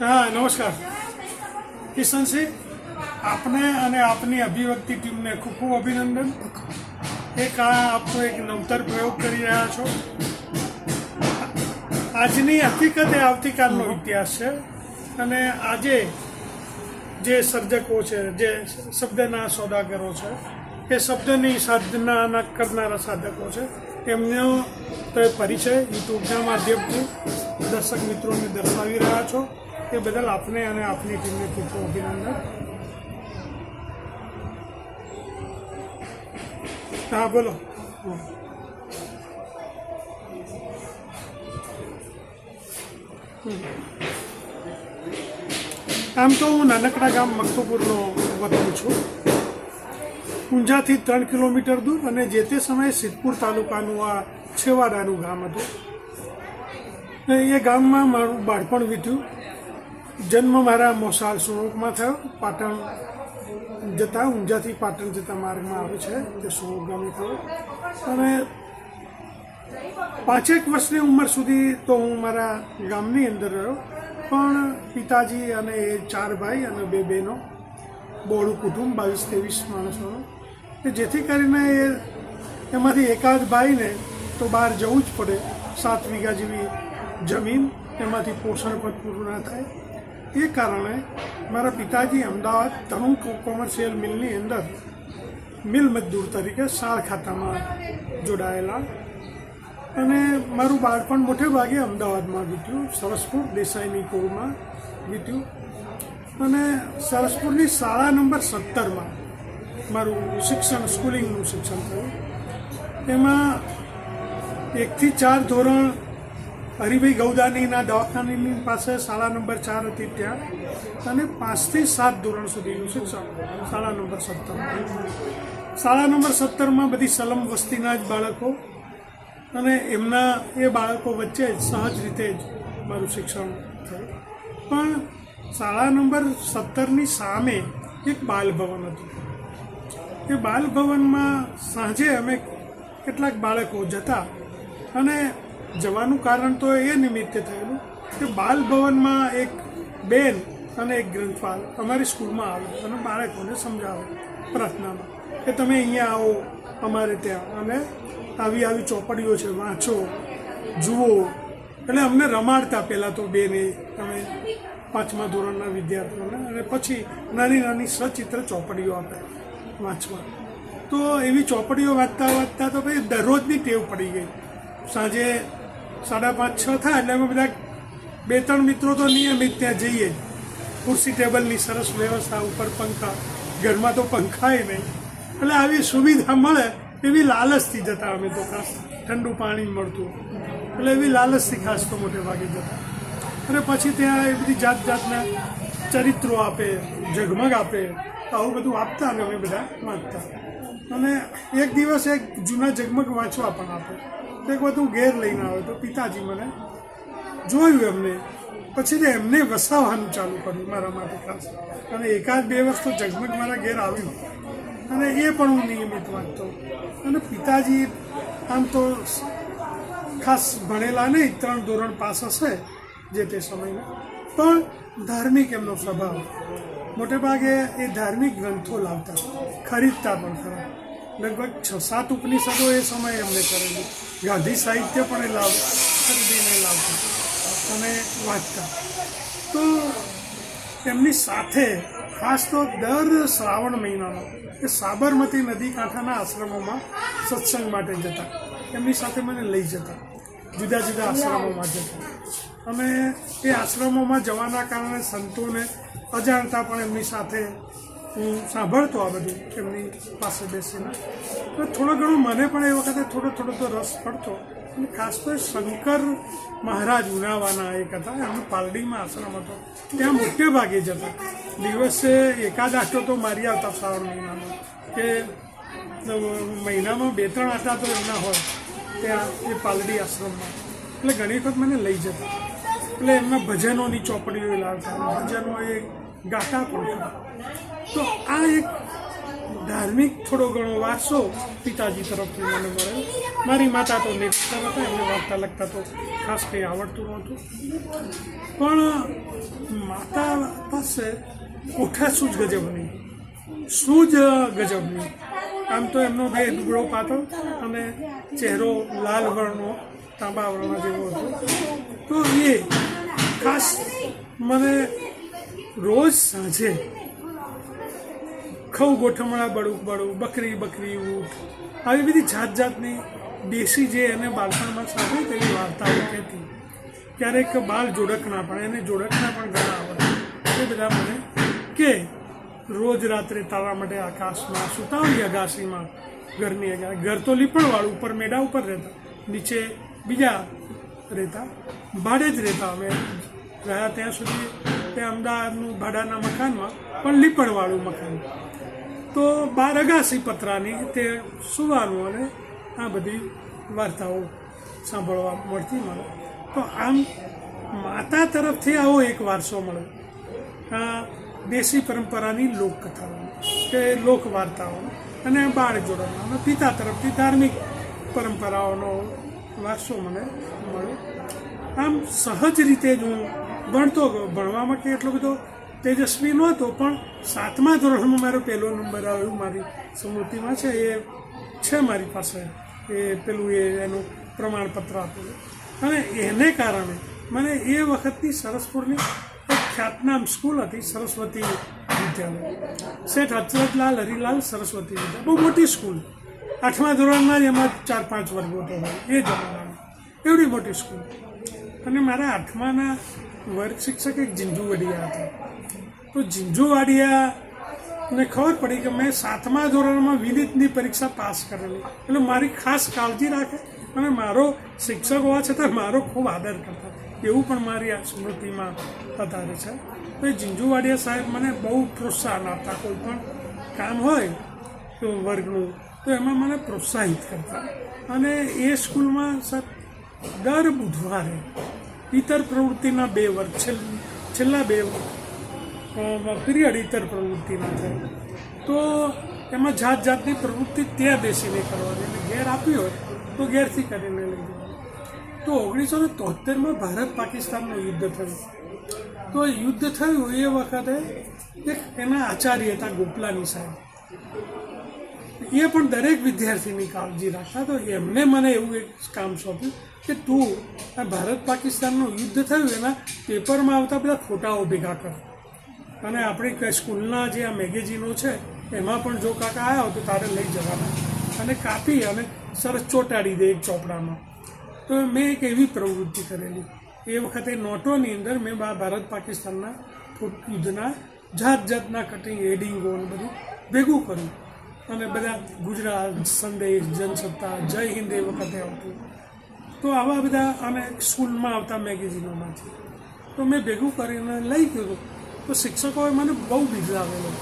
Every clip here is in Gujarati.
હા, નમસ્કાર. કિશનસિંહ આપને અને આપની અભિવ્યક્તિ ટીમને ખૂબ ખૂબ અભિનંદન. એક આ આપનો એક નવતર પ્રયોગ કરી રહ્યા છો. આજની હકીકત એ આવતીકાલનો ઇતિહાસ છે અને આજે જે સર્જકો છે, જે શબ્દના સોદાગરો છે, એ શબ્દની સાધના કરનારા સાધકો છે. એમનો તો પરિચય યુટ્યુબના માધ્યમથી દર્શક મિત્રોને દર્શાવી રહ્યા છો. એ બદલ આપને અને આપની ટીમને ખૂબ ખૂબ અભિનંદન. હા, બોલો. આમ તો હું નાનકડા ગામ મખતુપુરનો વતન છું. ઊંઝાથી ત્રણ કિલોમીટર દૂર અને જે તે સમયે સિદ્ધપુર તાલુકાનું આ છેવાડાનું ગામ હતું. એ ગામમાં મારું બાળપણ વીત્યું. જન્મ મારા મોસાલ સુરોગમાં થયો. પાટણ જતા, ઊંઝાથી પાટણ જતા માર્ગમાં આવે છે, તે સુરોગ ગામે થયો. અને પાંચેક વર્ષની ઉંમર સુધી તો હું મારા ગામની અંદર રહ્યો. પણ પિતાજી અને એ ચાર ભાઈ અને બે બહેનો બોળું કુટુંબ, બાવીસ ત્રેવીસ માણસોનું. કે જેથી કરીને એ, એમાંથી એકાદ ભાઈને તો બહાર જવું જ પડે. સાત વીઘા જેવી જમીન એમાંથી પોષણ પણ પૂરું ના થાય. એ કારણે મારા પિતાજી અમદાવાદ તરુણ કોમર્શિયલ મિલની અંદર મિલ મજદૂર તરીકે સાળ ખાતામાં જોડાયેલા. અને મારું બાળપણ મોટે ભાગે અમદાવાદમાં વીત્યું. સરસપુર દેસાઈની કુળમાં વીત્યું. અને સરસપુરની શાળા નંબર સત્તરમાં મારું શિક્ષણ, સ્કૂલિંગનું શિક્ષણ થયું. એમાં એકથી ચાર ધોરણ હરિભાઈ ગૌદાનીના દવાખાનાની પાસે શાળા નંબર ચાર હતી ત્યાં. અને પાંચથી સાત ધોરણ સુધીનું શિક્ષણ. શાળા નંબર સત્તરમાં. શાળા નંબર સત્તરમાં બધી સલમ વસ્તીના જ બાળકો અને એમના એ બાળકો વચ્ચે જ સહજ રીતે જ મારું શિક્ષણ થયું. પણ શાળા નંબર સત્તરની સામે એક બાલભવન હતું. એ બાલભવનમાં સાંજે અમે કેટલાક બાળકો જતા અને જવાનું કારણ તો એ નિમિત્તે થયેલું કે બાલભવનમાં એક બેન અને એક ગ્રંથપાલ અમારી સ્કૂલમાં આવે અને બાળકોને સમજાવે પ્રાર્થનામાં કે તમે અહીંયા આવો અમારે ત્યાં અને આવી આવી ચોપડીઓ છે, વાંચો, જુઓ. એટલે અમને રમાડતા પહેલાં તો બેને તમે પાંચમા ધોરણના વિદ્યાર્થીઓને અને પછી નાની નાની સચિત્ર ચોપડીઓ આપે વાંચવા. તો એવી ચોપડીઓ વાંચતા વાંચતા તો ભાઈ દરરોજની ટેવ પડી ગઈ. સાંજે સાડા પાંચ છ થાય એટલે અમે બધા બે ત્રણ મિત્રો તો નિયમિત ત્યાં જઈએ. ખુરશી ટેબલની સરસ વ્યવસ્થા ઉપર પંખા. ઘરમાં તો પંખાય નહીં. એટલે આવી સુવિધા મળે એવી લાલચથી જતા અમે તો ખાસ ઠંડુ પાણી મળતું. એટલે એવી લાલચથી ખાસ તો મોટે ભાગે જતા. અને પછી ત્યાં એ બધી જાત જાતના ચરિત્રો આપે, ઝગમગ આપે. આવું બધું આપતા અને અમે બધા વાંચતા અને એક દિવસ એક જૂના ઝગમગ વાંચવા પણ આપે. તો એક બધું ઘેર લઈને આવે તો પિતાજી મને જોયું એમને. પછી એમને વસાવવાનું ચાલુ કર્યું મારા માટે ખાસ. અને એકાદ બે વર્ષ તો જગમગ મારા ઘેર આવ્યું. અને એ પણ હું નિયમિત વાંચતો. અને પિતાજી આમ તો ખાસ ભણેલા નહીં, ત્રણ ધોરણ પાસ હશે જે તે સમયમાં પણ ધાર્મિક એમનો સ્વભાવ. મોટેભાગે એ ધાર્મિક ગ્રંથો લાવતા, ખરીદતા પણ ખરા. લગભગ છ, સાત ઉપનિષદો એ સમયે એમને કરેલી. ગાંધી સાહિત્ય પણ એ લાવ, ખરીદીને લાવતા. અને વાંચતા તો એમની સાથે ખાસ તો દર શ્રાવણ મહિનામાં એ સાબરમતી નદી કાંઠાના આશ્રમોમાં સત્સંગ માટે જતા. એમની સાથે મને લઈ જતા. જુદા જુદા આશ્રમોમાં જતા. અને એ આશ્રમોમાં જવાના કારણે સંતોને અજાણતા પણ એમની સાથે હું સાંભળતો આ બધું એમની પાસે બેસીને. તો થોડો ઘણો મને પણ એ વખતે થોડો થોડો તો રસ પડતો. અને ખાસ તો શંકર મહારાજ ઉનાવાના એક હતા, એમનું પાલડીમાં આશ્રમ હતો. ત્યાં મોટે ભાગે જતા. દિવસે એકાદ આટો તો મારી આવતા શ્રાવણ મહિનામાં. કે મહિનામાં બે ત્રણ આટા તો એમના હોય, ત્યાં એ પાલડી આશ્રમમાં. એટલે ઘણી વખત મને લઈ જતા. એટલે એમના ભજનોની ચોપડીઓ લાવતા. ભજનો એ ગાતા પણ તો આ એક ધાર્મિક થોડો ઘણો વારસો પિતાજી તરફથી મને મળેલો. મારી માતા તો લેખતા હતા, એમને વાર્તા લખતા તો ખાસ કંઈ આવડતું નહોતું. પણ માતા પાસે કોઠા સૂજ ગજબની સૂજ ગજબની આમ તો એમનો બે દુબળો પાતળ અને ચહેરો લાલ વર્ણનો તાંબા વર્ણ જેવો હતો. તો એ ખાસ મને રોજ સાંજે ખવ ગોઠમણા બળું બળું બકરી બકરી, ઊંટ. આવી બધી જાત જાતની દેશી જે એને બાળપણમાં સાંભળી તેવી વાર્તાઓ કહેતી. ક્યારેક બાળ જોડકના પણ, એને જોડકના પણ ઘણા આવડે. એ બધા મને કે રોજ રાત્રે તારા માટે આકાશમાં સુતા હોય અગાસીમાં, ઘરની અગા, ઘર તો લીપણવાળું, ઉપર મેડા ઉપર રહેતા. નીચે બીજા રહેતા. ભાડે જ રહેતા. અમે રહ્યા ત્યાં સુધી તે અમદાવાદનું ભાડાના મકાનમાં, પણ લીપડવાળું મકાન. તો બાર અગાસી પતરાની તે સુવાનું અને આ બધી વાર્તાઓ સાંભળવા મળતી મળે. તો આમ માતા તરફથી આવો એક વારસો મળે આ દેશી પરંપરાની લોકકથાઓ, કે લોક વાર્તાઓ અને બાળ જોડવાનો અને પિતા તરફથી ધાર્મિક પરંપરાઓનો વારસો મને મળ્યો. આમ સહજ રીતે જ હું ભણતો ગયો ભણવામાં કે એટલો બધો તેજસ્વી નહોતો પણ સાતમા ધોરણમાં મારો પહેલો નંબર આવ્યો મારી સ્મૃતિમાં છે, એ છે મારી પાસે. એ પેલું એ એનું પ્રમાણપત્ર આપેલું અને એને કારણે મને એ વખતની સરસપુરની એક ખ્યાતનામ સ્કૂલ હતી, સરસ્વતી વિદ્યાલય. શેઠ હચરતલાલ હરિલાલ સરસ્વતી વિદ્યા બહુ મોટી સ્કૂલ. આઠમા ધોરણમાં જ એમાં ચાર પાંચ વર્ગો હોય એ જમાનામાં. એવડી મોટી સ્કૂલ. અને મારા આઠમાના વર્ગ શિક્ષક એક જીંજુવડિયા હતા. તો જીંજુવાડિયાને ખબર પડી કે મેં સાતમા ધોરણમાં વિનિતની પરીક્ષા પાસ કરેલી. એટલે મારી ખાસ કાળજી રાખે અને મારો શિક્ષક હોવા છતાં મારો ખૂબ આદર કરતા. એવું પણ મારી આ સ્મૃતિમાં વધારે છે. તો એ જીંજુવાડિયા સાહેબ મને બહુ પ્રોત્સાહન આપતા. કોઈ પણ કામ હોય તો વર્ગનું, તો એમાં મને પ્રોત્સાહિત કરતા. અને એ સ્કૂલમાં સર, દર બુધવારે ઇતર પ્રવૃત્તિના બે વર્ગ. છેલ્લા બે પીરિયડ ઇતર પ્રવૃત્તિના થાય તો એમાં જાત જાતની પ્રવૃત્તિ ત્યાં બેસીને કરવાની અને ઘેર આપી હોય તો ઘેરથી કરીને લઈ જવાનું. તો ઓગણીસો ને તોતેરમાં ભારત પાકિસ્તાનનું યુદ્ધ થયું. તો યુદ્ધ થયું એ વખતે એક એના આચાર્ય હતા ગોપલાની સાહેબ. એ પણ દરેક વિદ્યાર્થીની કાળજી રાખતા તો એમને મને એવું એક કામ સોંપ્યું કે તું આ ભારત પાકિસ્તાનનું યુદ્ધ થયું એના પેપરમાં આવતા બધા ફોટાઓ ભેગા કર. અને આપણી સ્કૂલના જે આ મેગેઝીનો છે, એમાં પણ જો કાકા આવ્યા હોય તો તારે લઈ જવાના. અને કાપી અને સરસ ચોંટાડી દે એક ચોપડામાં. તો મેં એક એવી પ્રવૃત્તિ કરેલી. એ વખતે નોટોની અંદર મેં ભારત પાકિસ્તાનના યુદ્ધના જાત જાતના કટિંગ એડિંગો બધું ભેગું કર્યું. અને બધા ગુજરાત, સંદેશ, જનસત્તા, જય હિન્દ એ વખતે આવતું. તો આવા બધા અને સ્કૂલમાં આવતા મેગેઝિનોમાંથી. તો મેં ભેગું કરીને લઈ ગયો. તો શિક્ષકોએ મને બહુ બિરદાવેલો.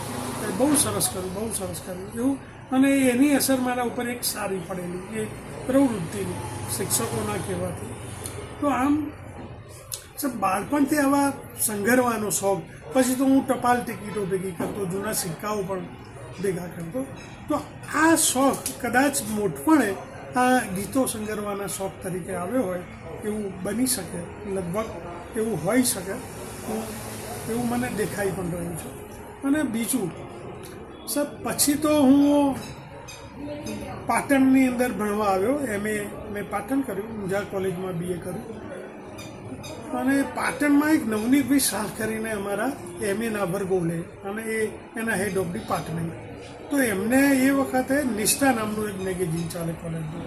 બહુ સરસ કર્યું, બહુ સરસ કર્યું. એવું. અને એની અસર મારા ઉપર એક સારી પડેલી એ પ્રવૃત્તિની શિક્ષકોના કહેવાથી. તો આમ બાળપણથી આવા સંઘરવાનો શોખ. પછી તો હું ટપાલ ટિકિટો ભેગી કરતો, જૂના સિક્કાઓ પણ ભેગા કરતો. તો આ શોખ કદાચ મોટપણે આ ગીતો સંગરવાના શોખ તરીકે આવ્યો હોય, એવું બની શકે, લગભગ એવું હોઈ શકે. એવું મને દેખાઈ પણ રહ્યું છે. અને બીજું, સર, પછી તો હું પાટણની અંદર ભણવા આવ્યો. એમ એ મેં પાટણ કર્યું ઊંઝા કોલેજમાં બીએ કર્યું. અને પાટણમાં એક નવનીતભાઈ શાહ કરીને અમારા એમ એના વર્ગો લે અને એ એના હેડ ઓફ ડિપાર્ટમેન્ટ તો એમને એ વખતે નિષ્ઠા નામનું એક મેગેઝિન ચાલે કોલેજમાં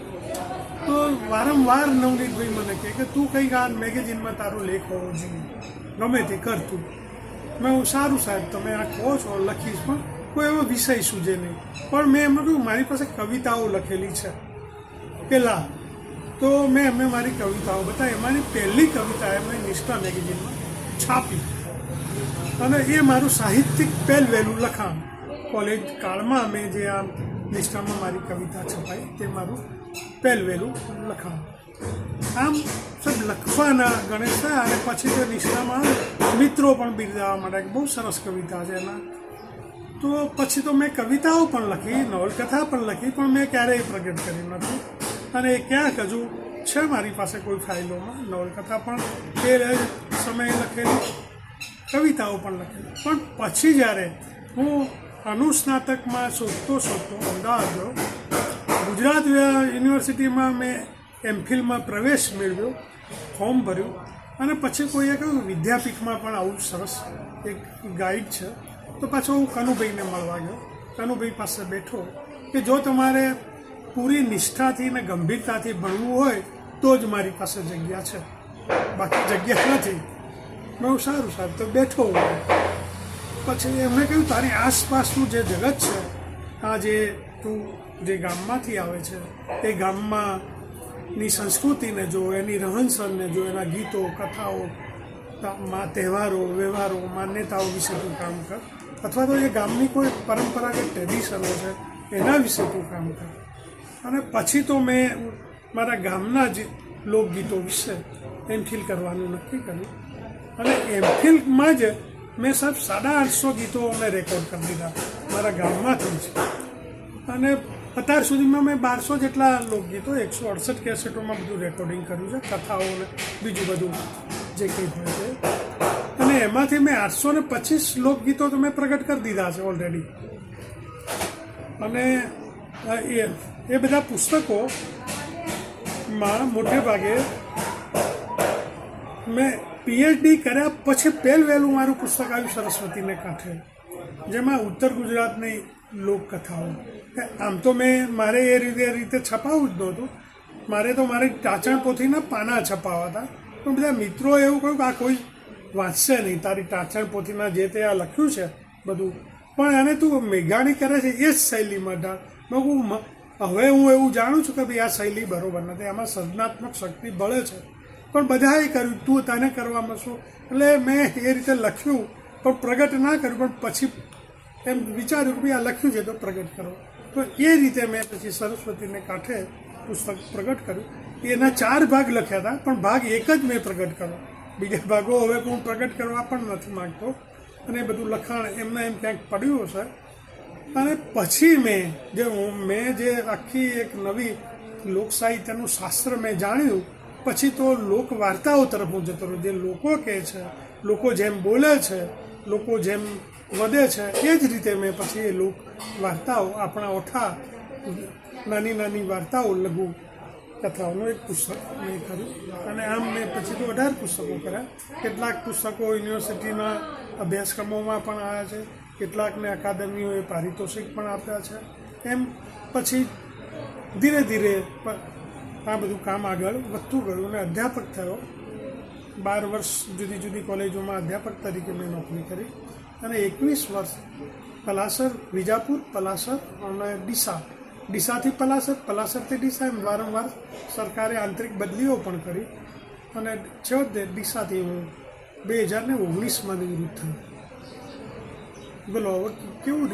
તો વારંવાર નવનીતભાઈ મને કહે કે તું કંઈક આ મેગેઝિનમાં તારો લેખ હોવો જોઈએ ગમે તે કરતું મેં હું સારું સાહેબ તમે આ કહો છો લખીશ પણ કોઈ એવો વિષય સૂજે નહીં પણ મેં એમાં કહ્યું મારી પાસે કવિતાઓ લખેલી છે પેલા તો મેં એમને મારી કવિતાઓ બતાવી એમાંની પહેલી કવિતા એમણે નિષ્ઠા મેગેઝિનમાં છાપી અને એ મારું સાહિત્યિક પહેલવેલું લખાણ કોલેજ કાળમાં મેં જે આ નિષ્ઠામાં મારી કવિતા છપાઈ તે મારું પહેલવેલું લખાણ. આમ સબ લખવાના ગણેશ અને પછી તો નિષ્ઠામાં મિત્રો પણ બિરદાવવા કે બહુ સરસ કવિતા છે એના તો પછી તો મેં કવિતાઓ પણ લખી, નવલકથા પણ લખી, પણ મેં ક્યારેય પ્રગટ કરી નથી. અને એ ક્યાંક હજુ છે મારી પાસે કોઈ ફાઇલોમાં. નવલકથા પણ તે સમયે લખેલી, કવિતાઓ પણ લખેલી. પણ પછી જ્યારે હું અનુસ્નાતકમાં શોધતો શોધતો અમદાવાદ ગયો. ગુજરાત યુનિવર્સિટીમાં મેં એમફિલમાં પ્રવેશ મેળવ્યો, ફોર્મ ભર્યું અને પછી કોઈએ કહ્યું, વિદ્યાપીઠમાં પણ આવું સરસ એક ગાઈડ છે. તો પાછો હું કનુભાઈને મળવા ગયો. કનુભાઈ પાસે બેઠો કે જો તમારે પૂરી નિષ્ઠાથી ને ગંભીરતાથી ભણવું હોય, તો જ મારી પાસે જગ્યા છે. બાકી જગ્યા નથી. બહુ સારું સારું. તો બેઠો હું. પછી એમણે કહ્યું, તારી આસપાસનું જે જગત છે, આ જે તું જે ગામમાંથી આવે છે, એ ગામમાં ની સંસ્કૃતિને જો, એની રહનસહનને જો, એના ગીતો, કથાઓ માં, તહેવારો, વ્યવહારો, માન્યતાઓ વિશે તું કામ કર. અથવા તો એ ગામની કોઈ પરંપરાગત ટ્રેડિશનો છે, એના વિશે તું કામ કર. અને પછી તો મેં મારા ગામના જ લોકગીતો વિશે એમફિલ કરવાનું નક્કી કર્યું. અને એમફિલમાં જ મેં સાહેબ સાડા આઠસો ગીતો અમે રેકોર્ડ કરી દીધા. મારા ગામમાંથી જ. અને અત્યાર સુધીમાં મેં બારસો જેટલા લોકગીતો, એકસો અડસઠ કેસેટોમાં બધું રેકોર્ડિંગ કર્યું છે, કથાઓ અને બીજું બધું જે કંઈ હોય છે. અને એમાંથી મેં આઠસો ને પચીસ લોકગીતો તો મેં પ્રગટ કરી દીધા છે ઓલરેડી અને એ એ બધા પુસ્તકોમાં મોટે ભાગે મેં પીએચડી કર્યા પછી પહેલ વહેલું મારું પુસ્તક આવ્યું સરસ્વતીને કાંઠે, જેમાં ઉત્તર ગુજરાતની લોકકથાઓ. આમ તો મેં, મારે એ રીતે રીતે છપાવવું જ નહોતું. મારે તો મારે ટાંચણ પોથીના પાના છપાવા હતા. પણ બધા મિત્રોએ એવું કહ્યું કે આ કોઈ વાંચશે નહીં. તારી ટાંચણ પોથીના જે તે આ લખ્યું છે બધું. પણ આને તું મેઘાણી કરે છે એ જ શૈલીમાં ઢાળ. હવે હું એવું જાણું છું કે ભાઈ આ શૈલી બરોબર નથી. આમાં સર્જનાત્મક શક્તિ બળે છે. પણ બધાએ કર્યું. તું તને કરવામાં શું એટલે મેં એ રીતે લખ્યું, પણ પ્રગટ ના કર્યું, પણ પછી એમ વિચાર્યું કે ભાઈ આ લખ્યું છે તો પ્રગટ કરો. તો એ રીતે મેં પછી સરસ્વતીને કાંઠે પુસ્તક પ્રગટ કર્યું. એના ચાર ભાગ લખ્યા હતા, પણ ભાગ એક જ મેં પ્રગટ કર્યો. બીજા ભાગો હવે હું પ્રગટ કરવા પણ નથી માગતો. અને બધું લખાણ એમને એમ ક્યાંક પડ્યું હશે. અને પછી મેં જે હું મેં જે આખી એક નવી લોકસાહિત્યનું શાસ્ત્ર મેં જાણ્યું પછી તો લોક વાર્તાઓ તરફ હું જતો રહ્યો, જે લોકો કહે છે, લોકો જેમ બોલે છે, લોકો જેમ વધે છે, એ જ રીતે મેં પછી એ લોક વાર્તાઓ, આપણા ઓઠા નાની નાની વાર્તાઓ, લઘુ કથાઓનું એક પુસ્તક મેં કર્યું. અને આમ મેં પછી તો અઢાર પુસ્તકો કર્યા. કેટલાક પુસ્તકો યુનિવર્સિટીના અભ્યાસક્રમોમાં પણ આવ્યા છે. કેટલાકને અકાદમીઓએ પારિતોષિક પણ આપ્યા છે. એમ પછી ધીરે ધીરે આ બધું કામ આગળ વધતું ગયું અને અધ્યાપક થયો. બાર વર્ષ જુદી જુદી કોલેજોમાં અધ્યાપક તરીકે મેં નોકરી કરી અને એકવીસ વર્ષ પલાસર, વિજાપુર, પલાસર અને ડીસા. ડીસાથી પલાસર પલાસરથી ડીસા એમ વારંવાર સરકારે આંતરિક બદલીઓ પણ કરી અને છેવટે ડીસાથી હું બે હજાર ને ઓગણીસમાં નિવૃત્ત થયો. બોલો કેવું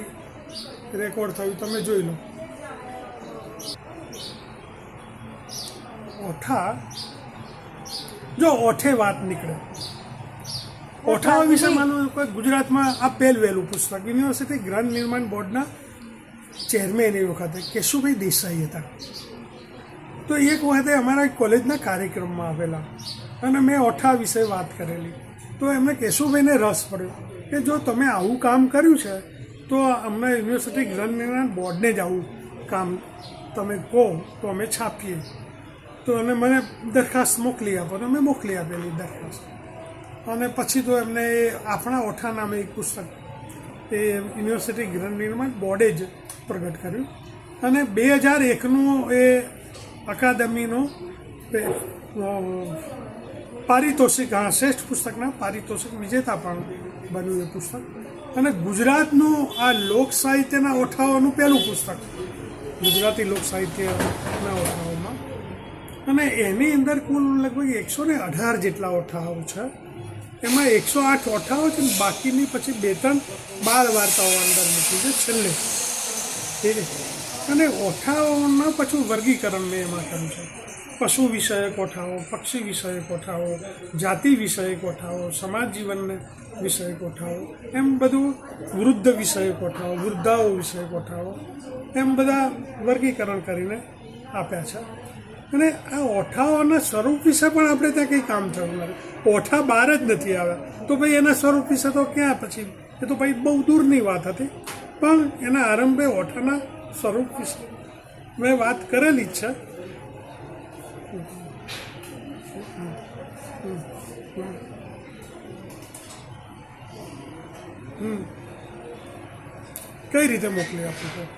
રેકોર્ડ થયું? તમે જોઈ લો. ઓઠા. જો ઓઠે વાત નીકળે. ઓઠાઓ વિશે માનું કોઈ ગુજરાતમાં આ પહેલવેલું પુસ્તક. યુનિવર્સિટી ગ્રંથ નિર્માણ બોર્ડના ચેરમેન એ વખતે કેશુભાઈ દેસાઈ હતા. તો એક વખતે અમારા કોલેજના કાર્યક્રમમાં આવેલા અને મેં ઓઠા વિશે વાત કરેલી. તો એમને કેશુભાઈને રસ પડ્યો કે જો તમે આવું કામ કર્યું છે તો અમને યુનિવર્સિટી ગ્રંથ નિર્માણ બોર્ડને જ આવું કામ તમે કહો તો અમે છાપીએ. તો અને મને દરખાસ્ત મોકલી આપો. અને મેં મોકલી આપેલી દરખાસ્ત. અને પછી તો એમને એ આપણા ઓઠા નામે એક પુસ્તક, એ યુનિવર્સિટી ગ્રંથ નિર્માણ બોર્ડે જ પ્રગટ કર્યું. અને બે હજાર એકનું એ અકાદમીનો પારિતોષિક, હા, શ્રેષ્ઠ પુસ્તકના પારિતોષિક વિજેતા પણ બન્યું એ પુસ્તક. અને ગુજરાતનું આ લોક સાહિત્યના ઓઠાઓનું પહેલું પુસ્તક, ગુજરાતી લોક સાહિત્યના ઓઠાઓમાં અને એની અંદર કુલ લગભગ એકસો ને અઢાર જેટલા ઓઠાઓ છે. એમાં એકસો આઠ ઓઠાઓ છે બાકીની પછી બે ત્રણ બાર વાર્તાઓ અંદર મૂકી છે છેલ્લે. ઠીક અને ઓઠાઓના પછી વર્ગીકરણ મેં એમાં કર્યું છે. પશુ વિષયક ઓઠાઓ, પક્ષી વિષયક ઓઠાઓ, જાતિ વિષયક ઓઠાઓ, સમાજ જીવનને વિષયક ઓઠાઓ, એમ બધું વૃદ્ધ વિષયક ઓઠાઓ, વૃદ્ધાઓ વિષયક ઓઠાઓ, એમ બધા વર્ગીકરણ કરીને આપ્યા છે. અને આ ઓઠાઓના સ્વરૂપ વિશે પણ આપણે ત્યાં કંઈ કામ થયું નથી. ઓઠા બહાર જ નથી આવ્યા. તો ભાઈ એના સ્વરૂપ વિશે તો ક્યાં પછી? એ તો ભાઈ બહુ દૂરની વાત હતી. પણ એના આરંભે ઓઠાના સ્વરૂપ વિશે મેં વાત કરેલી જ છે. કઈ રીતે મોકલી આપું?